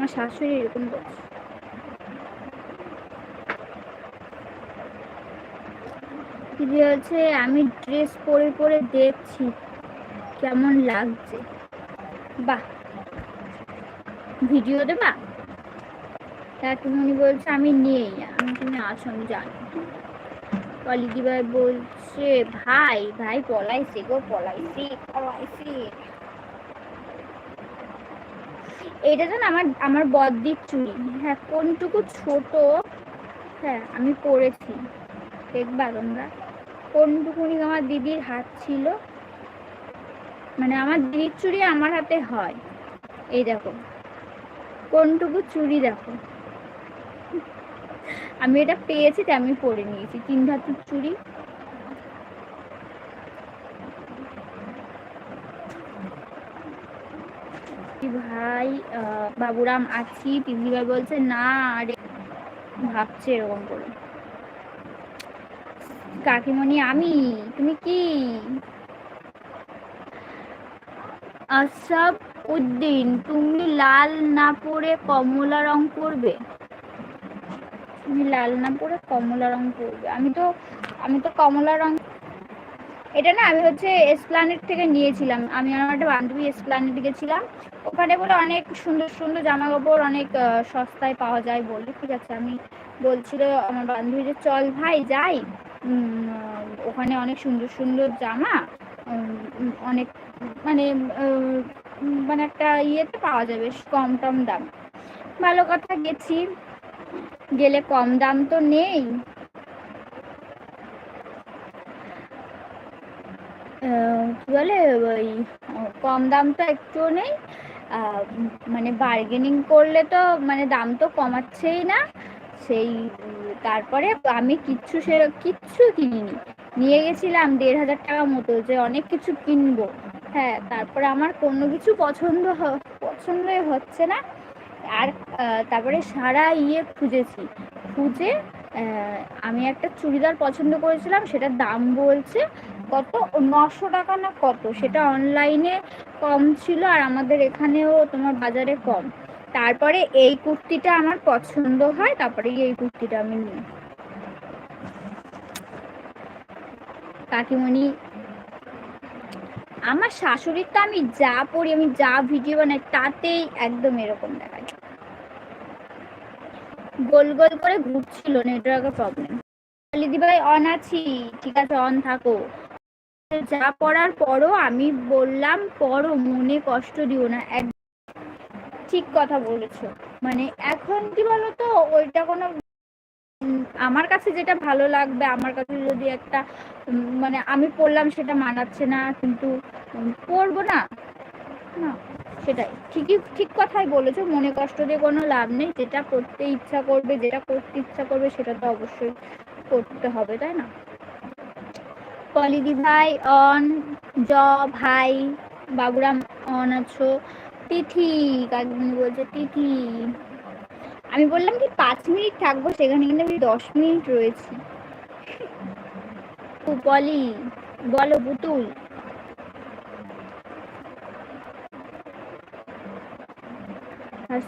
আমার শাশুড়ি এরকম করছে দিদি হচ্ছে আমি ড্রেস পরে পরে দেখছি, কেমন লাগছে। বাহ। ভিডিও দেবা? কাকিমণি বলছে, আমি নেই, আমি তুমি আসো, আমি জানি। পলিদি ভাই বলছে, ভাই ভাই পলাইছে গো, পলাইছে পলাইছে। এটা তো না আমার আমার বদ্দির চুড়ি। হ্যাঁ কোনটুকু ছোট হ্যাঁ আমি পরেছি। দেখবা তোমরা। কোনটুকুনি আমার দিদির হাত ছিল? মানে আমার দিদির চুড়ি আমার হাতে হয়। এই দেখো। কোনটুকু চুড়ি দেখো। আমি এটা পেয়েছি, তাই আমি পরে নিয়েছি। তিন ধাতুর চুড়ি। ভাই বাবুরাম আছি। তিন্দিভাই বলছে, না, আরে ভাবছে এরকম করে। কাকিমণি, আমি? তুমি কি? উদ্দিন, তুমি লাল না পরে কমলা রং করবে তুমি লাল না পরে কমলা রং করবে আমি তো আমি তো কমলা রং এটা না, আমি হচ্ছে এসপ্লানেট থেকে নিয়েছিলাম। আমি আমার একটা বান্ধবী এসপ্লানেট গেছিলাম। ওখানে বলে অনেক সুন্দর সুন্দর জামা কাপড় অনেক সস্তায় পাওয়া যায় বললি ঠিক আছে, আমি বলছিল আমার বান্ধবী যে, চল ভাই, যাই। ওখানে অনেক সুন্দর সুন্দর জামা অনেক মানে মানে একটা ইয়েতে পাওয়া যাবে কম টম দাম। ভালো কথা, গেছি। গেলে কম দাম তো নেই। কি বলে, ওই, কম দাম তো একটুও নেই। মানে বার্গেনিং করলে তো মানে দাম তো কমাচ্ছেই না। সেই, তারপরে আমি কিচ্ছু সে, কিচ্ছু কিনিনি। নিয়ে গেছিলাম দেড় হাজার টাকা মতো যে অনেক কিছু কিনবো। হ্যাঁ তারপরে আমার কোনো কিছু পছন্দ পছন্দই হচ্ছে না। আর তারপরে সারা ইয়ে খুঁজেছি। খুঁজে আমি একটা চুড়িদার পছন্দ করেছিলাম, সেটার দাম বলছে। কত? নশো টাকা না কত? সেটা অনলাইনে কম ছিল আর আমাদের এখানেও তোমার বাজারে কম। তারপরে এই কুর্তিটা আমার পছন্দ হয়, তারপরে এই কুর্তিটা আমি নিই। কাকিমণি, আমার শাশুড়ির তো আমি যা পড়ি আমি যা ভিডিও বানাই, তাতেই একদম এরকম দেখায়। গোল গোল করে ঘুরছিল নেটওয়ার্কের প্রবলেম দিদিভাই অন আছি, ঠিক আছে, অন থাকো। যা পড়ার পরও আমি বললাম, পড়ো, মনে কষ্ট দিও না। এক ঠিক কথা বলেছ। মানে এখন কি বলতো, ওইটা কোনো আমার কাছে যেটা ভালো লাগবে, আমার কাছে যদি একটা মানে আমি পড়লাম সেটা মানাচ্ছে না, কিন্তু পড়ব না। না, সেটাই। ঠিকই, ঠিক কথাই বলেছ, মনে কষ্ট দিয়ে কোনো লাভ নেই। যেটা করতে ইচ্ছা করবে, যেটা করতে ইচ্ছা করবে, সেটা তো অবশ্যই করতে হবে, তাই না? পলিদি ভাই, অন, জ, ভাই, বাবুরাম, অন আছো, তিথি, কাকিমণি বলছে তিথি। আমি বললাম কি পাঁচ মিনিট থাকব, সেখানে কিন্তু আমি দশ মিনিট রয়েছি। পলি বলো বুতুল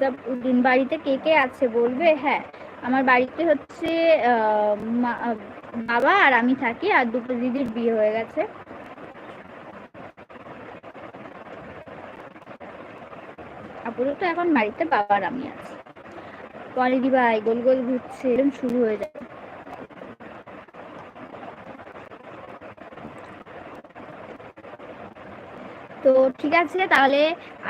সব দিন বাড়িতে কে কে আছে বলবে? হ্যাঁ। আমার বাড়িতে হচ্ছে বাবা আর আমি থাকি আর দুটো দিদির বিয়ে হয়ে গেছে। আপাতত এখন বাড়িতে বাবা আর আমি আছি। পরে ভাই গোল গোল ঘুরছে, এরকম শুরু হয়ে যাবে তো ঠিক আছে, তাহলে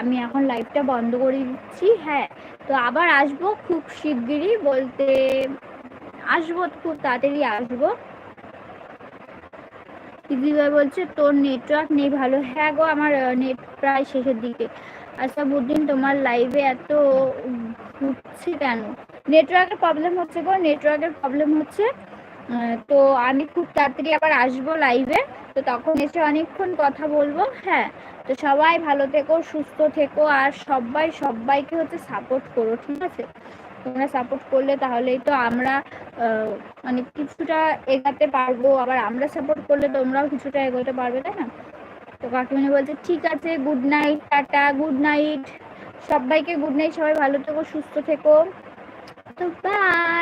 আমি এখন লাইভটা বন্ধ করে দিচ্ছি। হ্যাঁ তো আবার আসব খুব শিগগিরই বলতে আসব খুব তাড়াতাড়ি আসব। দিদিভাই বলছে, তোর নেটওয়ার্ক নেই ভালো। হ্যাঁ গো, আমার নেট প্রায় শেষের দিকে। আচ্ছা বুদ্দিন তোমার লাইভে এত ঘুরছে কেন? নেটওয়ার্কের প্রবলেম হচ্ছে গো নেটওয়ার্কের প্রবলেম হচ্ছে তো আমি খুব তাড়াতাড়ি আবার আসব লাইভে তো তখন এসে অনেকক্ষণ কথা বলব হ্যাঁ? তো সবাই ভালো থেকো, সুস্থ থেকো, আর সবাই, সবাইকে হচ্ছে সাপোর্ট করো, ঠিক আছে? তোমরা সাপোর্ট করলে তাহলেই তো আমরা মানে কিছুটা এগাতে পারব। আবার আমরা সাপোর্ট করলে তোমরাও কিছুটা এগোতে পারবে, তাই না? তো কাকিমণি বলছে, ঠিক আছে good night tata good night সবাইকে গুড নাইট সবাই ভালো থেকো, সুস্থ থেকো। তো বাই